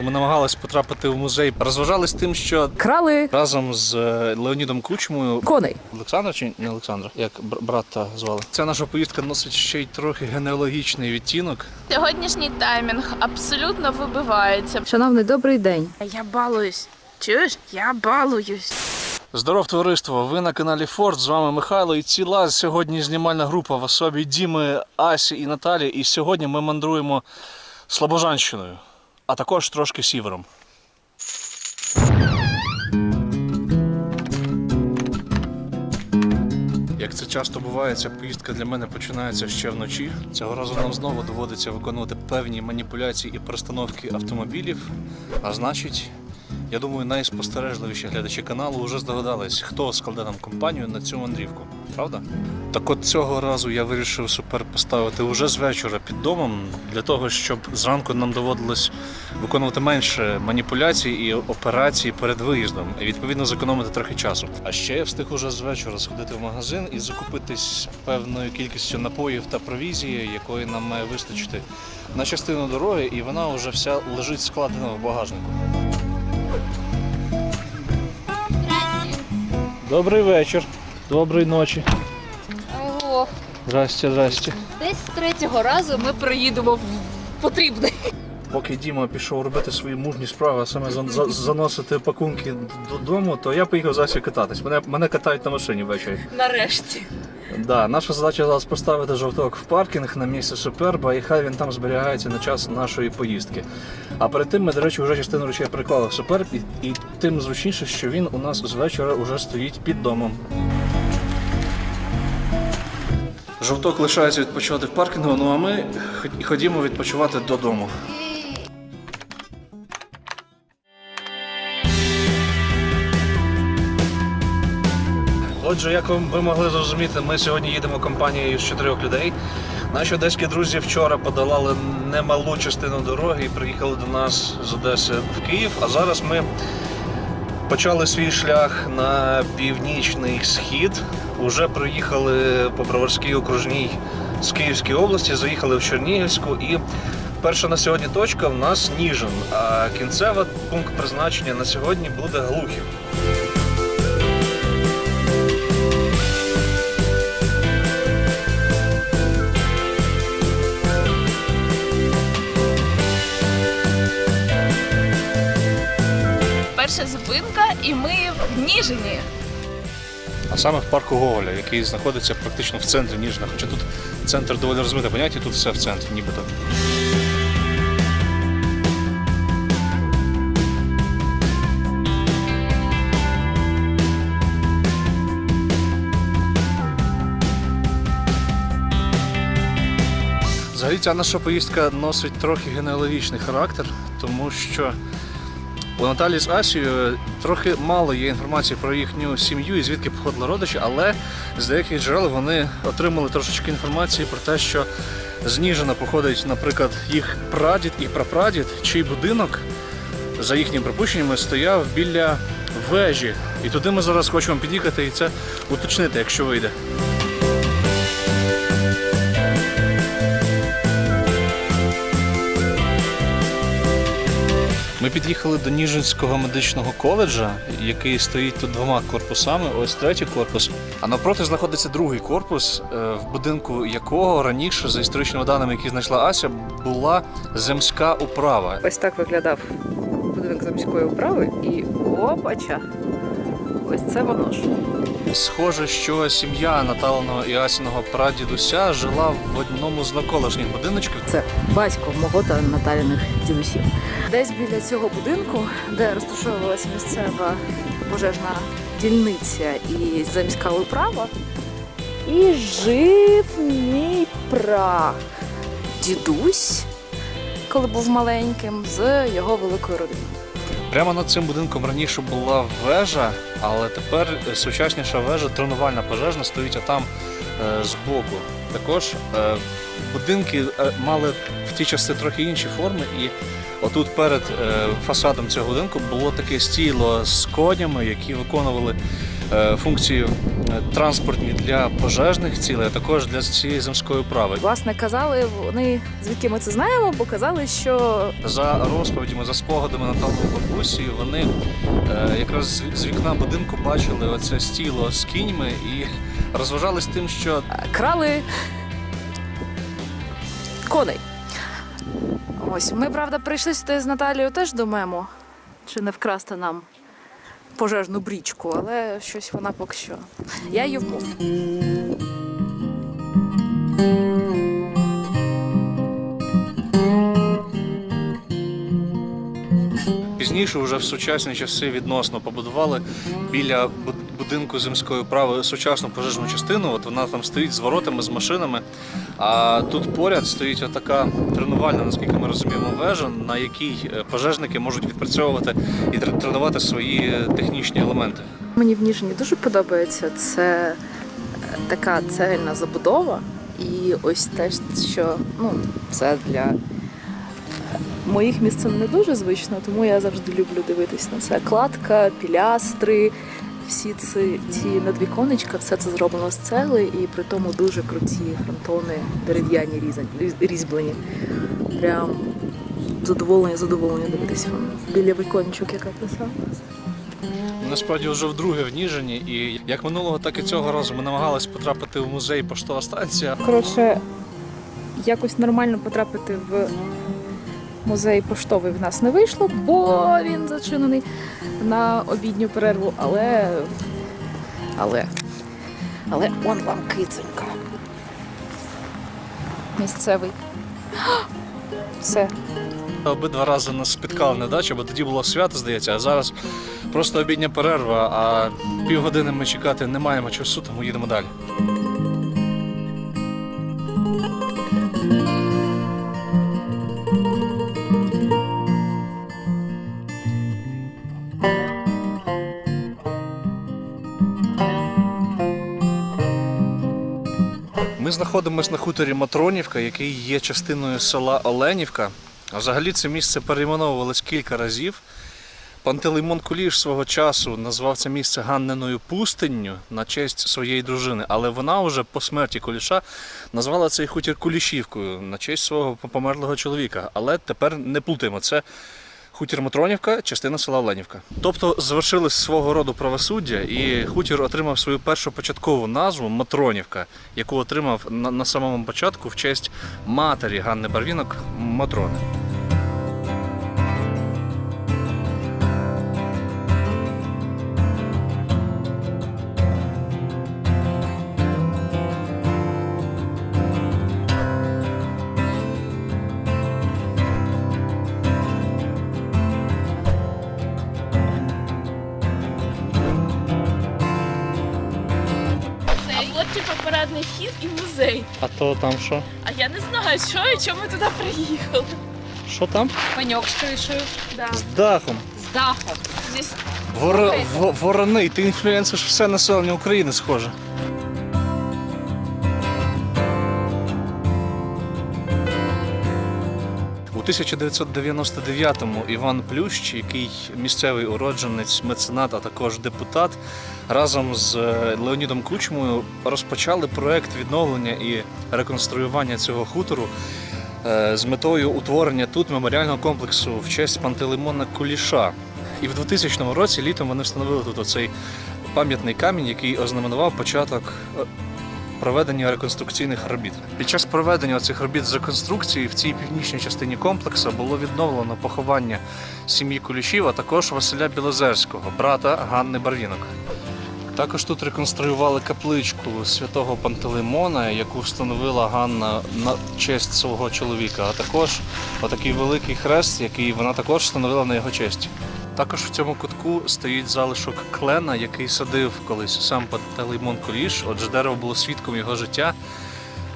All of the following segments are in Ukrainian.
Ми намагалися потрапити в музей. Розважались тим, що Крали разом з е, Леонідом Кучмою коней. Олександр чи не Олександр, як бр- брата звали. Ця наша поїздка носить ще й трохи генеалогічний відтінок. Сьогоднішній таймінг абсолютно вибивається. Шановний, добрий день. Я балуюсь. Чуєш? Я балуюсь. Здоров, товариство! Ви на каналі Форд. З вами Михайло і ціла сьогодні знімальна група в особі Діми, Асі і Наталі. І сьогодні ми мандруємо Слобожанщиною, а також трошки сівером. Як це часто буває, ця поїздка для мене починається ще вночі. Цього разу нам знову доводиться виконувати певні маніпуляції і перестановки автомобілів. А значить, я думаю, найспостережливіші глядачі каналу вже здогадались, хто складе нам компанію на цю мандрівку. Правда? Так от цього разу я вирішив супер поставити уже з вечора під домом для того, щоб зранку нам доводилось виконувати менше маніпуляцій і операцій перед виїздом, і відповідно зекономити трохи часу. А ще я встиг уже з вечора сходити в магазин і закупитись певною кількістю напоїв та провізії, якої нам має вистачити на частину дороги, і вона вже вся лежить складена в багажнику. Добрий вечір, доброї ночі. Ого, Здрасте, здрасте. десь з третього разу ми приїдемо в потрібний. Поки Діма пішов робити свої мужні справи, а саме за- за- заносити пакунки додому, то я поїхав засі кататись. Мене, мене катають на машині ввечері. Нарешті. Да, наша задача зараз поставити жовток в паркінг на місце Суперба, і хай він там зберігається на час нашої поїздки. А перед тим ми, до речі, вже частину речей приклали в Суперб, і, і тим зручніше, що він у нас з вечора вже стоїть під домом. Жовток лишається відпочивати в паркінгу, ну а ми ходімо відпочивати додому. Отже, як ви могли зрозуміти, ми сьогодні їдемо компанією з чотирьох людей. Наші одеські друзі вчора подолали немалу частину дороги і приїхали до нас з Одеси в Київ. А зараз ми почали свій шлях на північний схід. Уже проїхали по Броварській окружній з Київської області, заїхали в Чернігівську і. Перша на сьогодні точка в нас Ніжин, а кінцева пункт призначення на сьогодні буде Глухів. Перша зупинка, і ми в Ніжині. А саме в парку Гоголя, який знаходиться практично в центрі Ніжина. Хоча тут центр доволі розмите поняття, тут все в центрі, нібито. Взагалі ця наша поїздка носить трохи генеалогічний характер, тому що у Наталі з Асією трохи мало є інформації про їхню сім'ю і звідки походили родичі, але з деяких джерел вони отримали трошечки інформації про те, що з походить, наприклад, їх прадід і прапрадід, чий будинок, за їхніми припущеннями, стояв біля вежі. І туди ми зараз хочемо під'їхати і це уточнити, якщо вийде. Під'їхали до Ніжинського медичного коледжа, який стоїть тут двома корпусами. Ось третій корпус. А навпроти знаходиться другий корпус, е, в будинку якого раніше, за історичними даними, які знайшла Ася, була земська управа. Ось так виглядав будинок земської управи і опача. Ось це воно ж. Схоже, що сім'я Наталеного і Асіного прадідуся жила в одному з навколишніх будиночків. Це батько мого та Наталіних дідусів. Десь біля цього будинку, де розташовувалася місцева пожежна дільниця і заміська управа, і жив мій пра дідусь, коли був маленьким, з його великою родиною. Прямо над цим будинком раніше була вежа, але тепер сучасніша вежа, тренувальна пожежна, стоїть отам е, збоку. Також е, будинки е, мали в ті часи трохи інші форми, і отут перед фасадом цього будинку було таке стіло з конями, які виконували функції е, транспортні для пожежних цілей, а також для цієї земської управи. Власне, казали вони, звідки ми це знаємо, бо казали, що За розповідями, за спогадами Наталої бабусі, вони е, якраз з- вікна будинку бачили оце стіло з кіньми і розважались тим, що е, крали коней. Ось, ми, правда, прийшли сюди з Наталією теж думаємо, чи не вкрасти нам пожежну брічку, але щось вона поки що. Я її вмовлю. Пізніше, вже в сучасні часи, відносно побудували біля будинку земської управи сучасну пожежну частину. От вона там стоїть з воротами, з машинами. А тут поряд стоїть отака тренувальна, наскільки ми розуміємо, вежа, на якій е, пожежники можуть відпрацьовувати і тренувати свої е, технічні елементи. Мені в Ніжині дуже подобається. Це е, така цегельна забудова. І ось те, що ну, це для моїх місць не дуже звично, тому я завжди люблю дивитись на це. Кладка, пілястри, всі ці, ці надвіконечка, все це зроблено з цегли, і при тому дуже круті фронтони, дерев'яні різьблені. Прям задоволення, задоволення дивитись вам. Біля віконечок, яка краса. Насправді вже вдруге в Ніжині, і як минулого, так і цього разу ми намагалися потрапити в музей поштова станція. Коротше, якось нормально потрапити в музей поштовий в нас не вийшло, бо він зачинений на обідню перерву, але. Але. Але он вам киценька. Місцевий. Все. Обидва рази нас спіткали недача, бо тоді було свято, здається, а зараз просто обідня перерва, а півгодини ми чекати не маємо часу, тому їдемо далі. Ми знаходимося на хуторі Матронівка, який є частиною села Оленівка. Взагалі це місце перейменовувалось кілька разів. Пантелеймон Куліш свого часу назвав це місце Ганненою пустинню на честь своєї дружини, але вона вже по смерті Куліша назвала цей хутір Кулішівкою на честь свого померлого чоловіка. Але тепер не плутаємо. Це хутір Матронівка, частина села Оленівка. Тобто завершилось свого роду правосуддя, і хутір отримав свою першу початкову назву Матронівка, яку отримав на, на самому початку в честь матері Ганни Барвінок Матрони. Вхід і музей. А то там що? А я не знаю, що і чому ми туди приїхали. Що там? Паньок з кришею. Да. З дахом. З дахом. Здесь Вор... Ворони, ти інфлюенсиш все населення України, схоже. 1999-му Іван Плющ, який місцевий уродженець, меценат, а також депутат, разом з е, Леонідом Кучмою розпочали проект відновлення і реконструювання цього хутору е, з метою утворення тут меморіального комплексу в честь Пантелеймона Куліша. І в 2000 році літом вони встановили тут оцей пам'ятний камінь, який ознаменував початок е, проведення реконструкційних робіт. Під час проведення цих робіт з реконструкції в цій північній частині комплексу було відновлено поховання сім'ї Кулішів, а також Василя Білозерського, брата Ганни Барвінок. Також тут реконструювали капличку святого Пантелеймона, яку встановила Ганна на честь свого чоловіка, а також отакий великий хрест, який вона також встановила на його честь. Також в цьому кутку стоїть залишок клена, який садив колись сам Пантелеймон Куліш, отже, дерево було свідком його життя.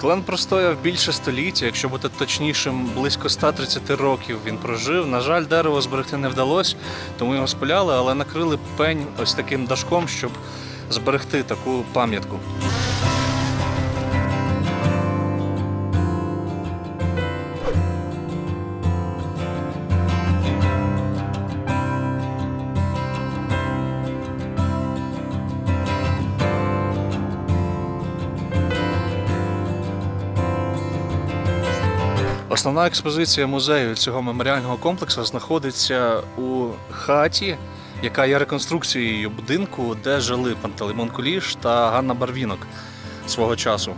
Клен простояв більше століття, якщо бути точнішим, близько 130 років він прожив. На жаль, дерево зберегти не вдалося, тому його спиляли, але накрили пень ось таким дашком, щоб зберегти таку пам'ятку. Основна експозиція музею цього меморіального комплексу знаходиться у хаті, яка є реконструкцією будинку, де жили Пантелеймон Куліш та Ганна Барвінок свого часу.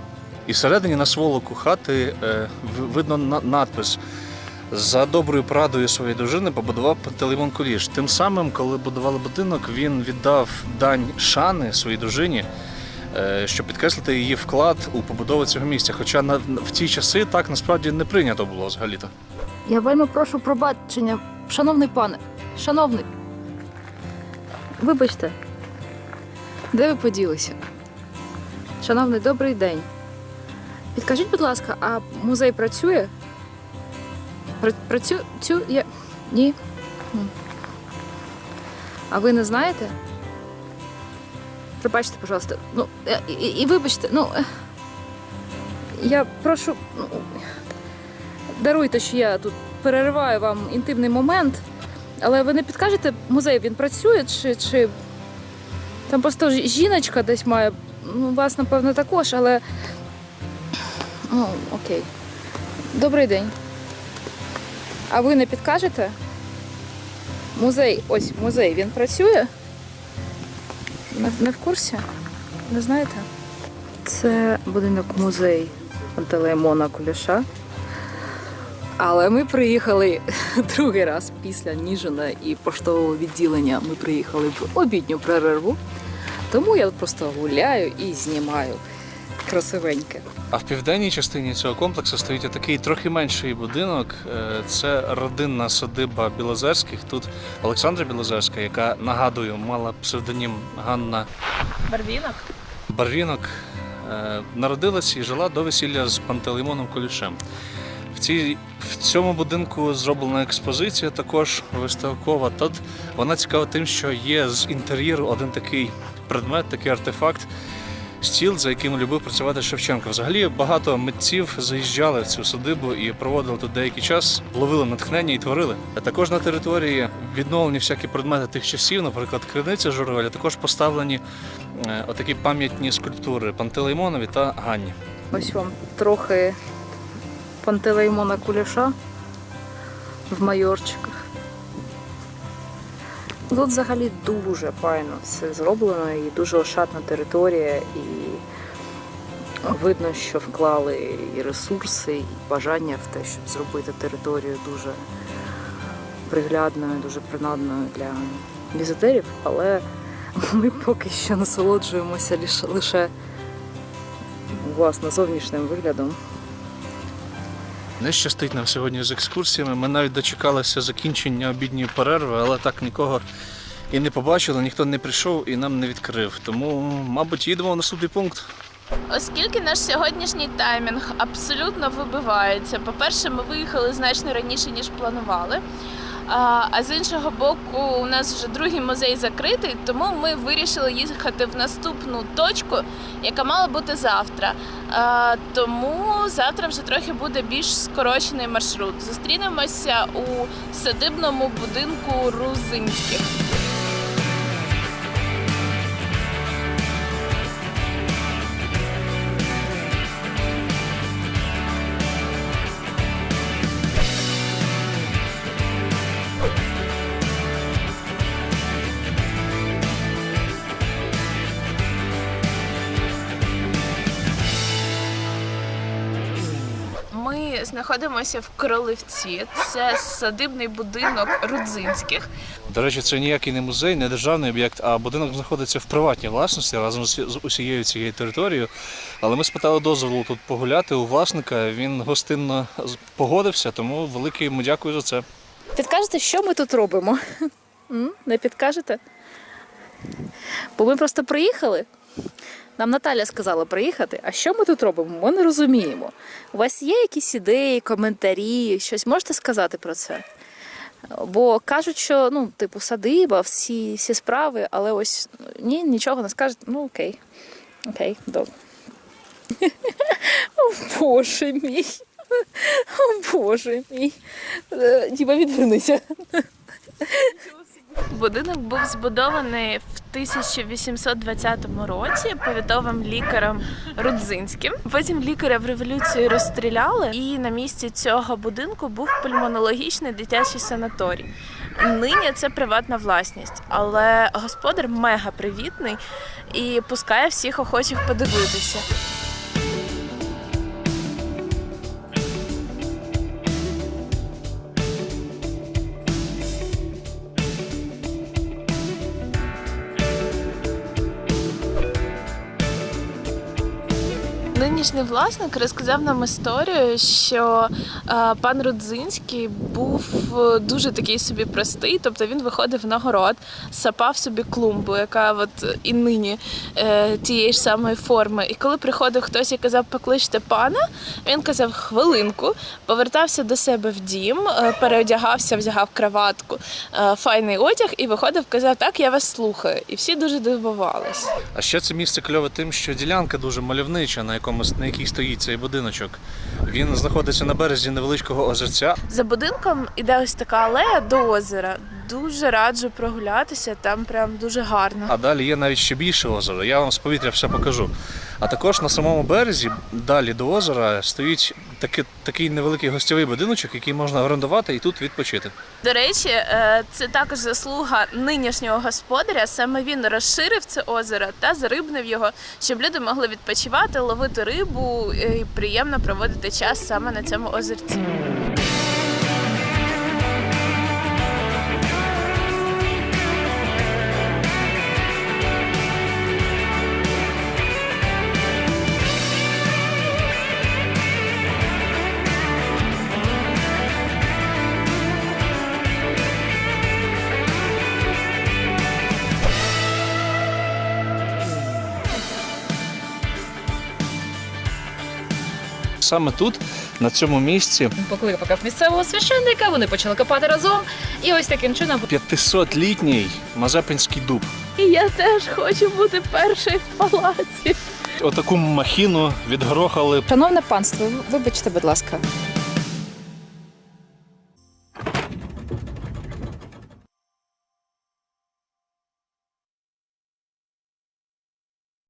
І всередині на сволоку хати е, видно на- надпис за доброю порадою своєї дружини побудував Пантелеймон Куліш. Тим самим, коли будували будинок, він віддав дань шани своїй дружині, щоб підкреслити її вклад у побудову цього місця. Хоча на, в ті часи так насправді не прийнято було взагалі-то. Я вельми прошу пробачення, шановний пане, шановний. Вибачте, де ви поділися? Шановний, добрий день. Підкажіть, будь ласка, а музей працює? Працює? Цю я. Ні. А ви не знаєте? Пробачте, пожалуйста. Ну, і, і, і вибачте, ну. е, Я прошу. Ну, даруйте, що я тут перериваю вам інтимний момент, але ви не підкажете, музей він працює чи. чи... Там просто жіночка десь має. Ну, вас, напевно, також, але. Ну, окей. Добрий день. А ви не підкажете? Музей, ось музей, він працює? Не, в курсі? Не знаєте? Це будинок музей Пантелеймона Куліша. Але ми приїхали другий раз після Ніжина і поштового відділення. Ми приїхали в обідню перерву. Тому я просто гуляю і знімаю красивеньке. А в південній частині цього комплексу стоїть такий трохи менший будинок. Е, Це родинна садиба Білозерських. Тут Олександра Білозерська, яка нагадую, мала псевдонім Ганна Барвінок? Барвінок, е, народилась і жила до весілля з Пантелеймоном Колішем. В, цій, в цьому будинку зроблена експозиція, також виставкова. Тут вона цікава тим, що є з інтер'єру один такий предмет, такий артефакт. Стіл, за яким любив працювати Шевченко. Взагалі багато митців заїжджали в цю садибу і проводили тут деякий час, ловили натхнення і творили. А також на території відновлені всякі предмети тих часів, наприклад, криниця Журавеля, також поставлені е, отакі пам'ятні скульптури Пантелеймонові та Ганні. Ось вам трохи Пантелеймона Куліша в майорчиках. Тут взагалі дуже файно все зроблено і дуже ошатна територія, і видно, що вклали і ресурси, і бажання в те, щоб зробити територію дуже приглядною, дуже принадною для візитерів, але ми поки що насолоджуємося лише- лише власне зовнішнім виглядом. Не щастить нам сьогодні з екскурсіями. Ми навіть дочекалися закінчення обідньої перерви, але так нікого і не побачили, ніхто не прийшов і нам не відкрив. Тому, мабуть, їдемо в наступний пункт. Оскільки наш сьогоднішній таймінг абсолютно вибивається. По-перше, ми виїхали значно раніше, ніж планували. А, з іншого боку, у нас вже другий музей закритий, тому ми вирішили їхати в наступну точку, яка мала бути завтра. Тому завтра вже трохи буде більш скорочений маршрут. Зустрінемося у садибному будинку Рузинських. Знаходимося в Кролевці. Це садибний будинок Рудзинських. До речі, це ніякий не музей, не державний об'єкт, а будинок знаходиться в приватній власності разом з з усією цією територією. Але ми спитали дозволу тут погуляти у власника. Він гостинно погодився, тому велике йому дякую за це. Підкажете, що ми тут робимо? Не підкажете? Бо ми просто приїхали. Нам Наталя сказала приїхати. А що ми тут робимо? Ми не розуміємо. У вас є якісь ідеї, коментарі, щось можете сказати про це? Бо кажуть, що ну, типу, садиба, всі, всі справи, але ось ні, нічого не скажуть. Ну окей. Окей, добре. О, Боже мій. О, Боже мій. Е, Діма, відвернися. Будинок був збудований в 1820 році повітовим лікарем Рудзинським. Потім лікаря в революції розстріляли, і на місці цього будинку був пульмонологічний дитячий санаторій. Нині це приватна власність, але господар мега привітний і пускає всіх охочих подивитися. Нинішній власник розказав нам історію, що е, пан Рудзинський був е, дуже такий собі простий, тобто він виходив на город, сапав собі клумбу, яка от і нині е, тієї ж самої форми. І коли приходив хтось і казав, покличте пана, він казав хвилинку, повертався до себе в дім, е, переодягався, вдягав краватку, е, файний одяг і виходив, казав, так, я вас слухаю. І всі дуже дивувались. А ще це місце кльове тим, що ділянка дуже мальовнича, на якому на якій стоїть цей будиночок. Він знаходиться на березі невеличкого озерця. За будинком іде ось така алея до озера. Дуже раджу прогулятися, там прям дуже гарно. А далі є навіть ще більше озеро. Я вам з повітря все покажу. А також на самому березі, далі до озера, стоїть такий, такий невеликий гостьовий будиночок, який можна орендувати і тут відпочити. До речі, е, це також заслуга нинішнього господаря. Саме він розширив це озеро та зарибнив його, щоб люди могли відпочивати, ловити рибу і приємно проводити час саме на цьому озерці. Саме тут, на цьому місці, Покликав місцевого священника, вони почали копати разом. І ось таким чином 500-літній Мазепинський дуб. І я теж хочу бути першою в палаці. Отаку махіну відгрохали Шановне панство, вибачте, будь ласка,